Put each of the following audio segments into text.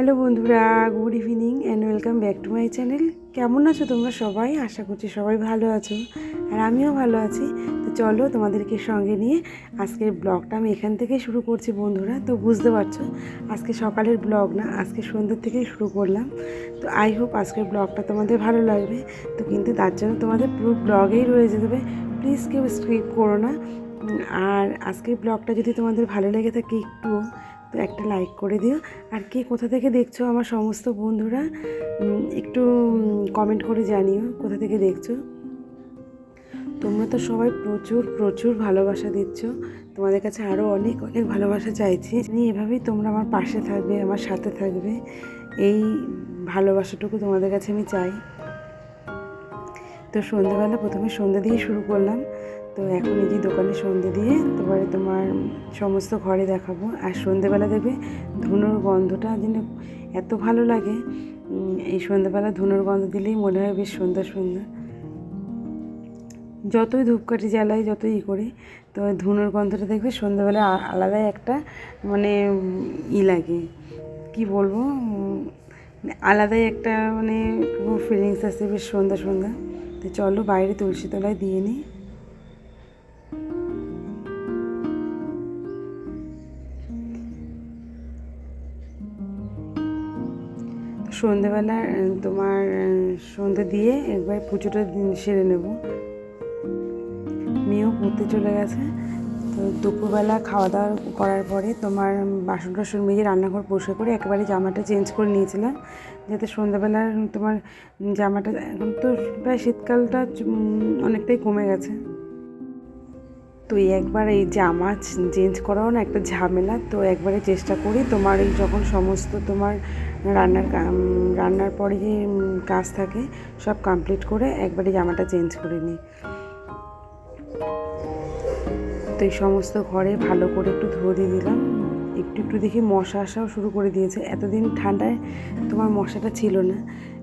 Hello বন্ধুরা, good evening and welcome back to my channel কেমন আছো তোমরা সবাই? আশা করছি সবাই ভালো আছো আর আমিও ভালো আছি। তো চলো তোমাদেরকে সঙ্গে নিয়ে আজকের ব্লগটা আমি এখান থেকেই শুরু করছি বন্ধুরা। তো বুঝতে পারছ, আজকে সকালের ব্লগ না, আজকে সন্ধ্যের থেকেই শুরু করলাম। তো আই হোপ আজকের ব্লগটা তোমাদের ভালো লাগবে। তো কিন্তু তার জন্য তোমাদের পুরো ব্লগেই রয়ে যেতে হবে। প্লিজ কেউ স্ক্রিপ করো না। আর আজকের ব্লগটা যদি তোমাদের ভালো লেগে থাকে একটু তো একটা লাইক করে দিও। আর কে কোথা থেকে দেখছ আমার সমস্ত বন্ধুরা একটু কমেন্ট করে জানিও কোথা থেকে দেখছ। তোমরা তো সবাই প্রচুর প্রচুর ভালোবাসা দিচ্ছ। তোমাদের কাছে আরও অনেক অনেক ভালোবাসা চাইছি। এভাবেই তোমরা আমার পাশে থাকবে, আমার সাথে থাকবে। এই ভালোবাসাটুকু তোমাদের কাছে আমি চাই। তো সন্ধ্যেবেলা প্রথমে সন্ধ্যে দিয়ে শুরু করলাম। তো এখন এই যে দোকানে সন্ধ্যে দিয়ে তারপরে তোমার সমস্ত ঘরে দেখাবো। আর সন্ধ্যেবেলা দেখবে ধুনোর গন্ধটা যেন এত ভালো লাগে। এই সন্ধ্যেবেলা ধুনোর গন্ধ দিলেই মনে হয় বেশ সুন্দর সুন্দর। যতই ধূপকাঠি জ্বালাই, যতই ই করি, তো ধুনোর গন্ধটা দেখবে সন্ধ্যাবেলা আলাদাই একটা মানে ই লাগে। কি বলব? মানে আলাদাই একটা মানে ফিলিংস আসে বেশ সন্ধ্যা সন্ধ্যা তো চলো বাইরে তুলসী তলায় দিয়ে নিই। সন্ধেবেলা তোমার সন্ধে দিয়ে একবার পুজোটা সেরে নেব। মেয়েও পড়তে চলে গেছে। তো দুপুরবেলা খাওয়া দাওয়া করার পরে তোমার বাসন টাসন মেজে রান্নাঘর পরিষ্কার করে একেবারে জামাটা চেঞ্জ করে নিয়েছিলাম। যাতে সন্ধ্যাবেলা তোমার জামাটা এখন তো প্রায় শীতকালটা অনেকটাই কমে গেছে। তো একবার এই জামা চেঞ্জ করাও না একটা ঝামেলা। তো একবারে চেষ্টা করি তোমার এই যখন সমস্ত তোমার রান্নার রান্নার পরে যে কাজ থাকে, সব কমপ্লিট করে একবারে জামাটা চেঞ্জ করে নিই। তো এই সমস্ত ঘরে ভালো করে একটু ধুয়ে দিয়ে দিলাম। একটু একটু দেখি মশা আসাও শুরু করে দিয়েছে। এতদিন ঠান্ডায় তোমার মশাটা ছিল না।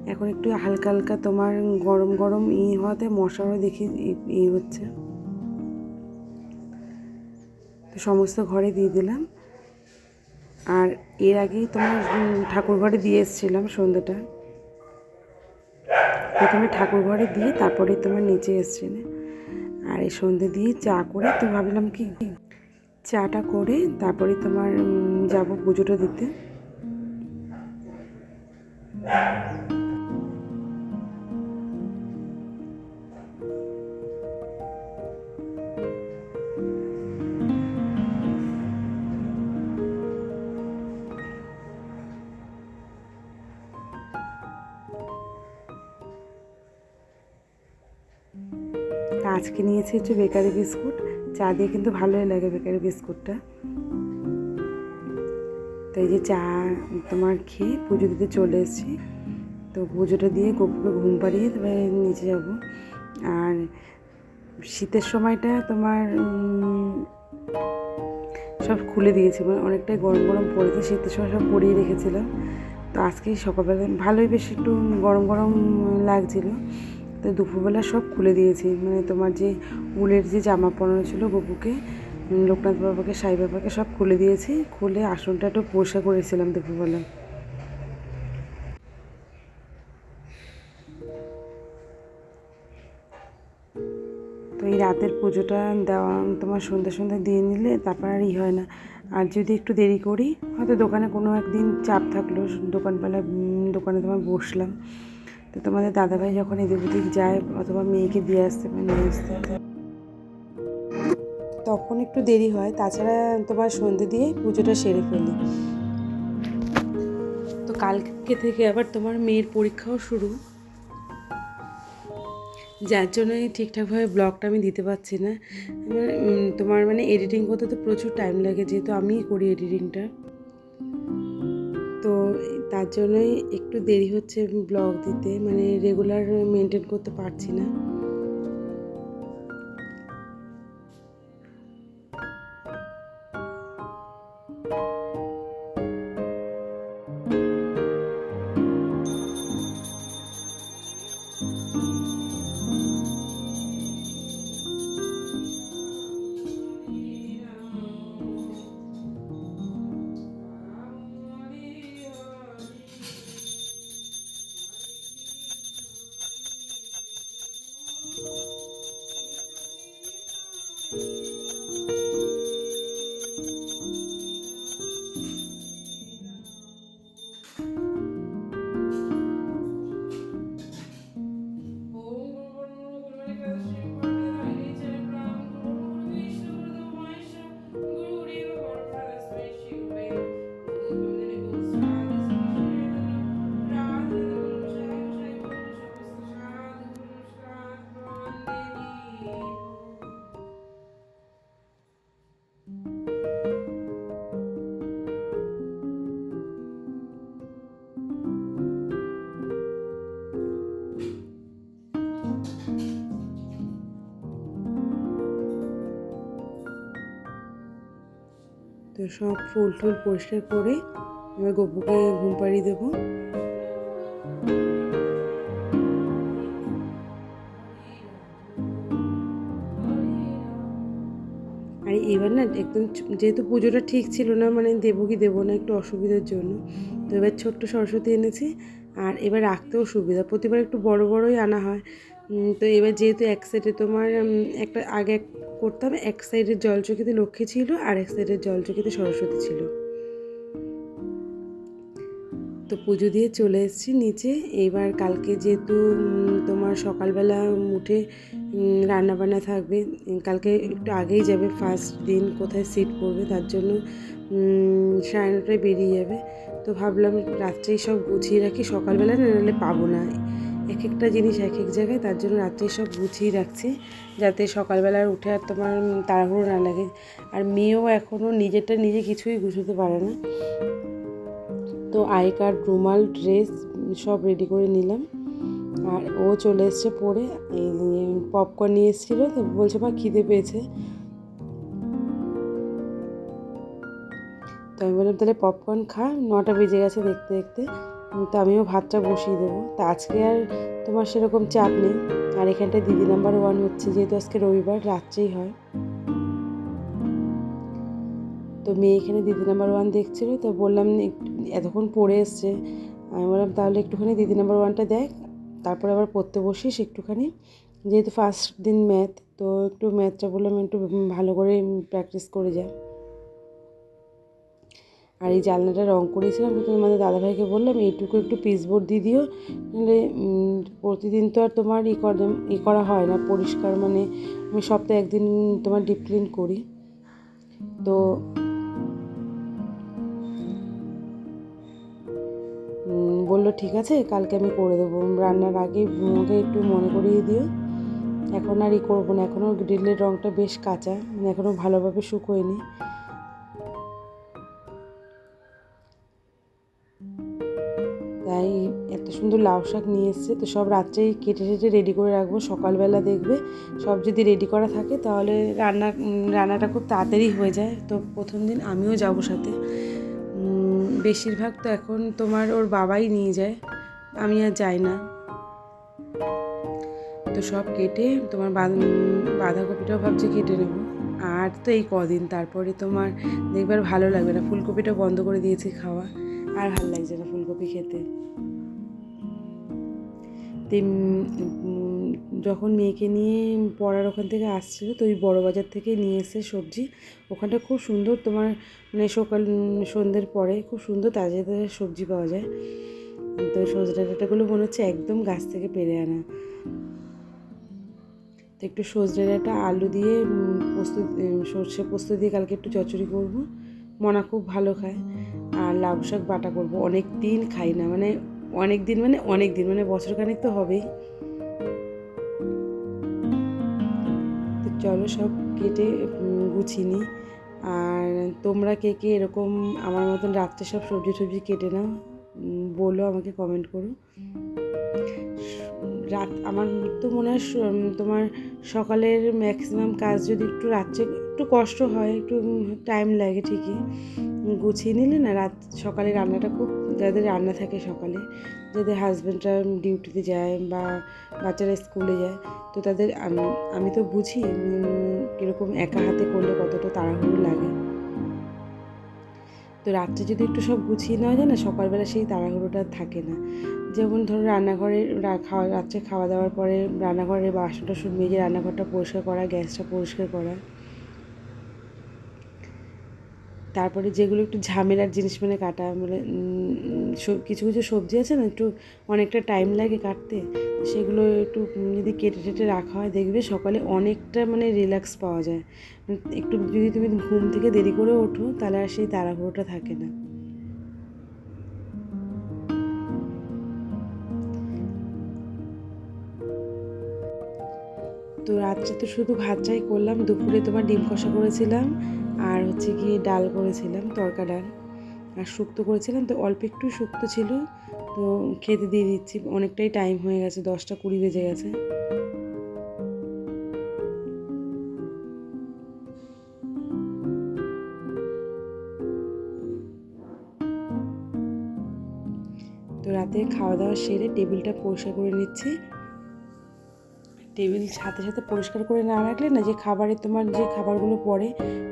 এখন একটু হালকা হালকা তোমার গরম গরম ই হওয়াতে মশারও দেখি ই হচ্ছে। তো সমস্ত ঘরে দিয়ে দিলাম। আর এর আগেই তোমার ঠাকুর ঘরে দিয়ে এসেছিলাম সন্ধ্যাটা। প্রথমে ঠাকুর ঘরে দিয়ে তারপরে তোমার নিচে এসেছিলে। আর এই সন্ধ্যে দিয়ে চা করে তো ভাবলাম কি, চাটা করে তারপরে তোমার যাব পুজোটা দিতে। আজকে নিয়েছি হচ্ছে বেকারি বিস্কুট। চা দিয়ে কিন্তু ভালোই লাগে বেকারি বিস্কুটটা। তো এই যে চা তোমার খেয়ে পুজো দিতে চলে এসেছি। তো পুজোটা দিয়ে গপুকে ঘুম পাড়িয়ে তারপরে নিচে যাব। আর শীতের সময়টা তোমার সব খুলে দিয়েছি। মানে অনেকটাই গরম গরম পড়েছে, শীতের সময় সব পরিয়ে রেখেছিলাম। তো আজকে সকালবেলা ভালোই বেশ একটু গরম গরম লাগছিল। তো দুপুরবেলা সব খুলে দিয়েছি। মানে তোমার যে উলের যে জামা পরানো ছিল গপুকে লোকনাথ বাবাকে, সাই বাবাকে সব খুলে দিয়েছি। খুলে আসনটা একটু পরিষ্কার করেছিলাম দুপুরবেলা। তো এই রাতের পুজোটা দেওয়া, তোমার সন্ধ্যা সন্ধ্যা দিয়ে নিলে তারপর আর ই হয় না। আর যদি একটু দেরি করি, হয়তো দোকানে কোনো একদিন চাপ থাকল, দোকানপালা দোকানে তোমার বসলাম। তো তোমাদের দাদাভাই যখন এদিক ওদিক যায় অথবা মেয়েকে দিয়ে আসতে বা নিয়ে আসতে তখন একটু দেরি হয়। তাছাড়া তোমার সন্ধে দিয়ে পুজোটা সেরে ফেলি। তো কালকে থেকে আবার তোমার মেয়ের পরীক্ষাও শুরু। যার জন্যই ঠিকঠাকভাবে ব্লগটা আমি দিতে পারছি না। তোমার মানে এডিটিং করতে তো প্রচুর টাইম লাগে, যেহেতু আমিই করি এডিটিংটা তো তার জন্যই একটু দেরি হচ্ছে ব্লগ দিতে। মানে রেগুলার মেনটেন করতে পারছি না। সব ফুল টুল পরিষ্কার করে এবার গপুকে ঘুম পাড়িয়ে দেবো। আর এবার না একদম যেহেতু পুজোটা ঠিক ছিল না মানে দেবো কি দেবো না একটু অসুবিধার জন্য, তো এবার ছোট্ট সরস্বতী এনেছি। আর এবার রাখতেও সুবিধা, প্রতিবার একটু বড় বড়ই আনা হয়। তো এবার যেহেতু এক সাইডে তোমার একটা, আগে এক করতাম, এক সাইডের জলচকিতে লক্ষ্মী ছিল আর এক সাইডের জলচকিতে সরস্বতী ছিল। তো পুজো দিয়ে চলে এসেছি নিচে। এইবার কালকে যেহেতু তোমার সকালবেলা উঠে রান্না বান্না থাকবে, কালকে একটু আগেই যাবে ফার্স্ট দিন কোথায় সিট পড়বে, তার জন্য সাড়ে নটায় বেরিয়ে যাবে। তো ভাবলাম রাত্রেই সব গুছিয়ে রাখি, সকালবেলা না নাহলে পাবো না। এক একটা জিনিস এক এক জায়গায়, তার জন্য রাত্রে সব গুছিয়ে রাখছি, যাতে সকালবেলা উঠে আর তোমার তাড়াহুড়ো না লাগে। আর মেয়েও এখনও নিজেরটা নিজে কিছুই গুছোতে পারে না। তো আই কার্ড, রুমাল, ড্রেস সব রেডি করে নিলাম। আর ও চলে এসছে পরে পপকর্ন নিয়ে এসেছিল, তো বলছে বা খিদে পেয়েছে। তো আমি বললাম, তাহলে পপকর্ন খা। নটা বেজে গেছে দেখতে দেখতে। তো আমিও ভাতটা বসিয়ে দেবো। তা আজকে আর তোমার সেরকম চাপ নেই। আর এখানটায় দিদি নাম্বার ওয়ান হচ্ছে, যেহেতু আজকে রবিবার, রাত্রেই হয়। তো মেয়ে এখানে দিদি নাম্বার ওয়ান দেখছিল, তো বললাম একটু এতক্ষণ পড়ে এসছে। আমি বললাম, তাহলে একটুখানি দিদি নাম্বার ওয়ানটা দেখ। তারপরে আবার পড়তে বসিস একটুখানি। যেহেতু ফার্স্ট দিন ম্যাথ তো একটু ম্যাথটা বললাম, একটু ভালো করে প্র্যাকটিস করে যা। আর এই জানলাটা রং করেছিলাম, তো তোমাদের দাদাভাইকে বললাম, এইটুকু একটু পিসবোর্ড দিয়ে দিও, নাহলে প্রতিদিন তো আর তোমার ই করা ই করা হয় না, পরিষ্কার মানে আমি সপ্তাহে একদিন তোমার ডিপ ক্লিন করি। তো বলল, ঠিক আছে, কালকে আমি করে দেবো। রান্নার আগে আমাকে একটু মনে করিয়ে দিও। এখন আর ই করব না এখনও গ্রিলের রঙটা বেশ কাঁচা মানে এখনও ভালোভাবে শুকোয়নি। সুন্দর লাউ শাক নিয়ে এসছে। তো সব রাত্রেই কেটে কেটে রেডি করে রাখব, সকালবেলা দেখবে। সব যদি রেডি করা থাকে তাহলে রান্না রান্নাটা খুব তাড়াতাড়ি হয়ে যায়। তো প্রথম দিন আমিও যাব সাথে। বেশিরভাগ তো এখন তোমার ওর বাবাই নিয়ে যায়। আমি আর যাই না। তো সব কেটে তোমার বাঁধাকপিটাও ভাবছি কেটে নেব। আর তো এই কদিন, তারপরে তোমার দেখবার ভালো লাগবে না। ফুলকপিটা বন্ধ করে দিয়েছি খাওয়া। আর ভালো লাগছে না ফুলকপি খেতে। তো যখন মেয়েকে নিয়ে পড়ার ওখান থেকে আসছিল, তো ওই বড় বাজার থেকে নিয়ে এসে সবজি, ওখানটা খুব সুন্দর তোমার মানে সকাল সন্ধ্যের পরে খুব সুন্দর তাজা তাজা সবজি পাওয়া যায়। তো সজনে ডাঁটাগুলো মনে হচ্ছে একদম গাছ থেকে পেরে আনা। তো একটু সজনে ডাঁটা, আলু দিয়ে পোস্ত সর্ষে পোস্ত দিয়ে কালকে একটু চচ্চড়ি করব। মনা খুব ভালো খায়। আর লাউ শাক বাটা করব। অনেক দিন খাই না মানে অনেক দিন মানে অনেক দিন মানে বছর খানেক তো হবেই। তো চলো সব কেটে গুছিয়ে নিই। আর তোমরা কে কে এরকম আমার মতন রাত্রে সব সবজি টবজি কেটে নাও বলো আমাকে কমেন্ট করো। রাত, আমার তো মনে হয় তোমার সকালের ম্যাক্সিমাম কাজ যদি একটু রাত্রে, একটু কষ্ট হয়, একটু টাইম লাগে ঠিকই। গুছিয়ে নিলে না রাত, সকালে রান্নাটা খুব যাদের রান্না থাকে সকালে, যাদের হাজব্যান্ডরা ডিউটিতে যায় বা বাচ্চারা স্কুলে যায়, তো তাদের আম- তো বুঝি কীরকম একা হাতে করলে কতটা তাড়াহুড়ো লাগে। তো রাত্রে যদি একটু সব গুছিয়ে নেওয়া যায় না, সকালবেলা সেই তাড়াহুড়োটা থাকে না। যেমন ধরো রান্নাঘরে খাওয়া, রাত্রে খাওয়া দাওয়ার পরে রান্নাঘরে বাসন টাসন মেজে রান্নাঘরটা পরিষ্কার করা, গ্যাসটা পরিষ্কার করা। তারপরে যেগুলো একটু ঝামেলার জিনিস মানে কাটা মানে কিছু কিছু সবজি আছে না, একটু অনেকটা টাইম লাগে কাটতে, সেগুলো একটু যদি কেটে টেটে রাখা হয়, দেখবে সকালে অনেকটা মানে রিল্যাক্স পাওয়া যায়। একটু যদি তুমি ঘুম থেকে দেরি করে ওঠো, তাহলে আর সেই তাড়াহুড়োটা থাকে না। তো রাত্রে তো শুধু ভাত চাই করলাম, দুপুরে তোমার ডিম কষা করেছিলাম। আর হচ্ছে গিয়ে ডাল করেছিলাম, তরকা ডাল। আর শুক্তো করেছিলাম, তো অল্প একটু শুক্তো ছিল, তো খেতে দিয়ে দিচ্ছি। অনেকটাই টাইম হয়ে গেছে, দশটা কুড়ি বেজে গেছে। তো রাতে খাওয়া দাওয়া সেরে টেবিলটা পরিষ্কার করে নিচ্ছি। টেবিল সাথে সাথে পরিষ্কার করে না রাখলে না যে খাবারে তোমার যে খাবারগুলো পড়ে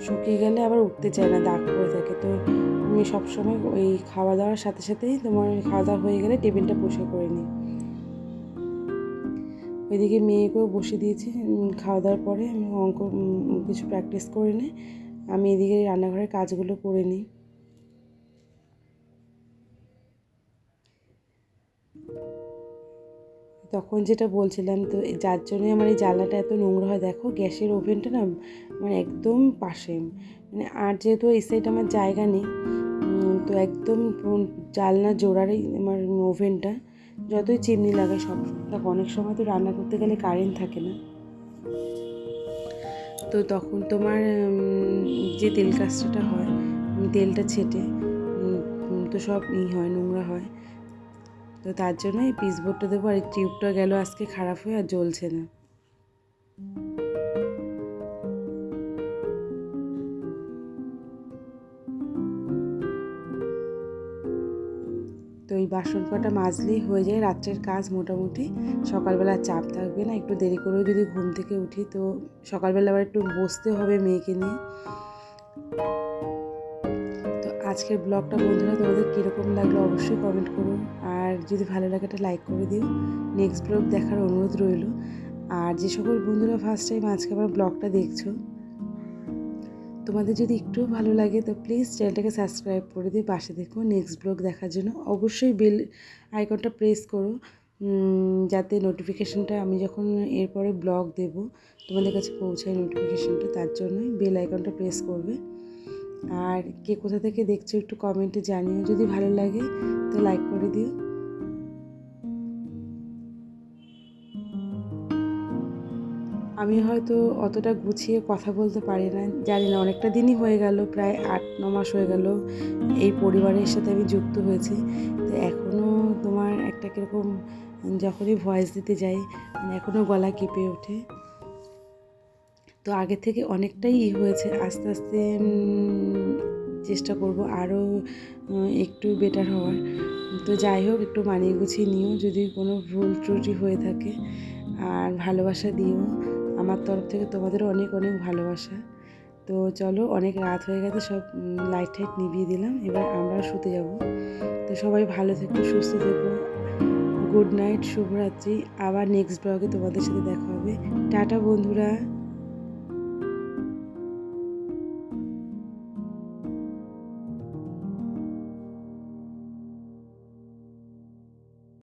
শুকিয়ে গেলে আবার উঠতে চায় না, দাগ পড়ে থাকে। তো আমি সবসময় ওই খাওয়া দাওয়ার সাথে সাথেই তোমার খাওয়া দাওয়া হয়ে গেলে টেবিলটা পরিষ্কার করে নিই ওইদিকে মেয়েকেও বসে দিয়েছি। খাওয়া দাওয়ার পরে আমি অঙ্ক কিছু প্র্যাকটিস করে নিই। আমি এদিকে রান্নাঘরের কাজগুলো করে নিই। তখন যেটা বলছিলাম, তো যার জন্যই আমার এই জ্বালাটা এত নোংরা হয়, দেখো গ্যাসের ওভেনটা না মানে একদম পাশে। মানে আর যেহেতু এই সাইড আমার জায়গা নেই তো একদম জালনা জোড়ারই আমার ওভেনটা। যতই চিমনি লাগে সব, দেখো অনেক সময় তো রান্না করতে গেলে কারেন্ট থাকে না। তো তখন তোমার যে তেল কাজটা হয়, তেলটা ছেটে তো সব ই হয়, নোংরা হয়। তো তার জন্য এই পিসবোর্ডটা দেবো আর এই টিউবটা গেল আজকে খারাপ হয়ে আর জ্বলছে না। তো এই বাসন কটা মাজলেই হয়ে যায়, রাত্রের কাজ মোটামুটি। সকালবেলা চাপ থাকবে না, একটু দেরি করেও যদি ঘুম থেকে উঠি তো সকালবেলা আবার একটু বসতে হবে মেয়েকে নিয়ে। তো আজকের ব্লগটা বন্ধুরা তোমাদের কীরকম লাগল অবশ্যই কমেন্ট করুন আর যদি ভালো লাগে একটা লাইক করে দিও। নেক্সট ব্লগ দেখার অনুরোধ রইল। আর যে সকল বন্ধুরা ফার্স্ট টাইম আজকে আমার ব্লগটা দেখছ, তোমাদের যদি একটু ভালো লাগে, তো প্লিজ চ্যানেলটাকে সাবস্ক্রাইব করে দিয়ে পাশে দেখো নেক্সট ব্লগ দেখার জন্য অবশ্যই বেল আইকনটা প্রেস করো। যাতে নোটিফিকেশানটা আমি যখন এরপরে ব্লগ দেব, তোমাদের কাছে পৌঁছায় নোটিফিকেশানটা তার জন্যই বেল আইকনটা প্রেস করবে। আর কে কোথা থেকে দেখছ একটু কমেন্টে জানিও। যদি ভালো লাগে, তো লাইক করে দিও। আমি হয়তো অতটা গুছিয়ে কথা বলতে পারি না। জানি না, অনেকটা দিনই হয়ে গেল, প্রায় আট, ন মাস হয়ে গেল এই পরিবারের সাথে আমি যুক্ত হয়েছি। তো এখনও তোমার একটা কীরকম যখনই ভয়েস দিতে যাই মানে এখনও গলা কেঁপে ওঠে। তো আগে থেকে অনেকটাই ই হয়েছে, আস্তে আস্তে চেষ্টা করব আরও একটু বেটার হওয়ার। তো যাই হোক, একটু মানিয়ে গুছিয়ে নিও, যদি কোনো ভুল ত্রুটি হয়ে থাকে, আর ভালোবাসা দিও। আমার তরফ থেকে তোমাদেরও অনেক অনেক ভালোবাসা। তো চলো, অনেক রাত হয়ে গেছে, সব লাইট টাইট নিভিয়ে দিলাম, এবার আমরা শুতে যাব। তো সবাই ভালো থেকো, সুস্থ থেকো। গুড নাইট শুভরাত্রি। আবার নেক্সট ব্লগে তোমাদের সাথে দেখা হবে। টাটা, বন্ধুরা।